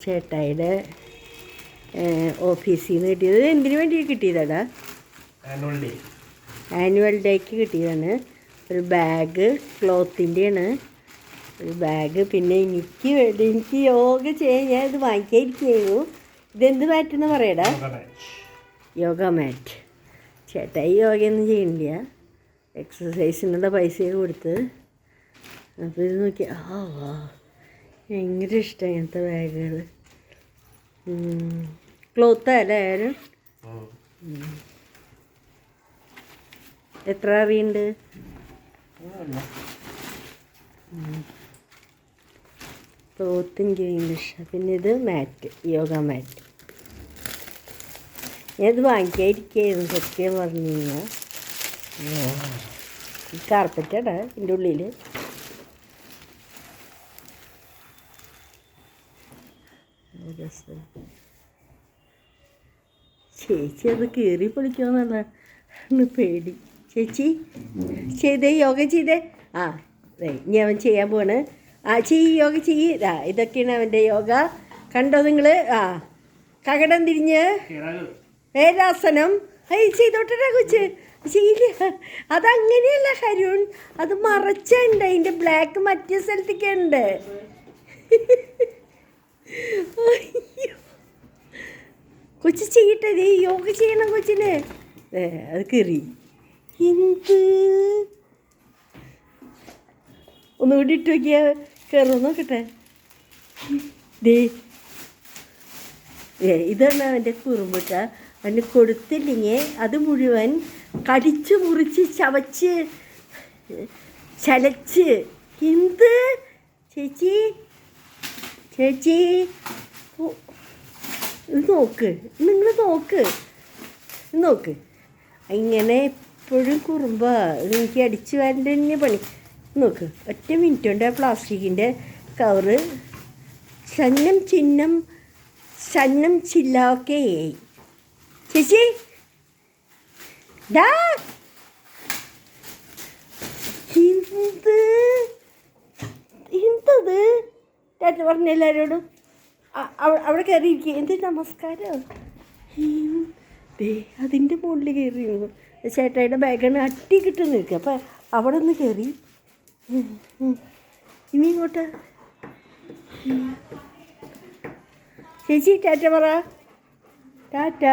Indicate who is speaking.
Speaker 1: ചേട്ടായിയുടെ ഓഫീസിൽ നിന്ന് കിട്ടിയത്. എന്തിനു വേണ്ടി കിട്ടിയതാടാ?
Speaker 2: ആനുവൽ
Speaker 1: ഡേക്ക് കിട്ടിയതാണ്. ഒരു ബാഗ് ക്ലോത്തിന്റെയാണ്. ഒരു ബാഗ്. പിന്നെ എനിക്ക് വേണ്ടി എനിക്ക് യോഗ ചെയ്യാൻ ഞാൻ ഇത് വാങ്ങിക്കാതിരിക്കുന്നു ഇതെന്ത് മാറ്റെന്ന് പറയടാ? യോഗ മാറ്റ് ചേട്ടായി യോഗയൊന്നും ചെയ്യണില്ല എക്സസൈസിനുള്ള പൈസയൊക്കെ കൊടുത്ത് അപ്പോൾ ഇത് നോക്കി ആ വാ ഭയങ്കര ഇഷ്ടം ഇങ്ങനത്തെ ബാഗുകൾ ക്ലോത്ത് അല്ലേ ആയാലും? എത്ര അറിയുണ്ട് ക്ലോത്ത് എനിക്ക് ഭയങ്കര ഇഷ്ടം പിന്നെ ഇത് മാറ്റ് യോഗ മാറ്റ് ഞാൻ ഇത് വാങ്ങിക്കാതിരിക്കുന്നു സത്യം പറഞ്ഞു കഴിഞ്ഞാൽ കാർപ്പറ്റാടാ എന്റെ ഉള്ളിൽ രസം ചേച്ചി അത് കീറി പൊളിക്കുമെന്നുള്ള പേടി. ചേച്ചി ചെയ്തേ യോഗ ചെയ്തേ. ആ ഇനി അവൻ ചെയ്യാൻ പോണ് ആ ചെയ്യ് യോഗ ചെയ്യ്. ആ ഇതൊക്കെയാണ് അവന്റെ യോഗ. കണ്ടോ നിങ്ങൾ ആ കകടം തിരിഞ്ഞ്. വേരാസനം ഐ ചെയ്തോട്ടെ കൊച്ച്. ചെയ്യില്ല അതങ്ങനെയല്ല ഹരുൺ. അത് മറച്ചുണ്ട്. അതിന്റെ ബ്ലാക്ക് മറ്റേ സ്ഥലത്തേക്ക് ഉണ്ട്. അയ്യോ. കൊച്ചു ചെയ്യട്ടെ ദേ യോഗ ചെയ്യണം കൊച്ചിന്. അത് കയറി എന്ത്? ഒന്നുകൂടി ഇട്ട് നോക്കിയാൽ കയറുമോ നോക്കട്ടെ. ദേ ഇതാണ് അവന്റെ കുറുമ്പുട്ട. അവന് കൊടുത്തില്ലെങ്കിൽ അത് മുഴുവൻ കടിച്ചു മുറിച്ച് ചവച്ച് ചലച്ച്. എന്ത്? ചേച്ചി? ചേച്ചി നോക്ക് നിങ്ങൾ നോക്ക് നോക്ക്. ഇങ്ങനെ എപ്പോഴും കുറുമ്പ എനിക്ക് അടിച്ചു വരേണ്ട തന്നെ പണി. നോക്ക് ഒറ്റ മിനിറ്റ് കൊണ്ട് ആ പ്ലാസ്റ്റിക്കിന്റെ കവറ് ചന്നം ചിഹ്നം ചന്നം ചില്ലൊക്കെ ചേച്ചി ഡാ എന്ത് എന്തത് ടാറ്റ പറഞ്ഞ എല്ലാവരോടും അവിടെ കയറിയിരിക്കുക. എന്ത് നമസ്കാരം. ദേ അതിന്റെ മുകളിൽ കയറി ഇരുന്നു ചേട്ടായിയുടെ ബാഗാണ് അട്ടി കിട്ടി നിൽക്കുക. അപ്പം അവിടെ ഒന്ന് കയറി. ഇനി ഇങ്ങോട്ട്. ചേച്ചി ടാറ്റ പറ. ടാറ്റ.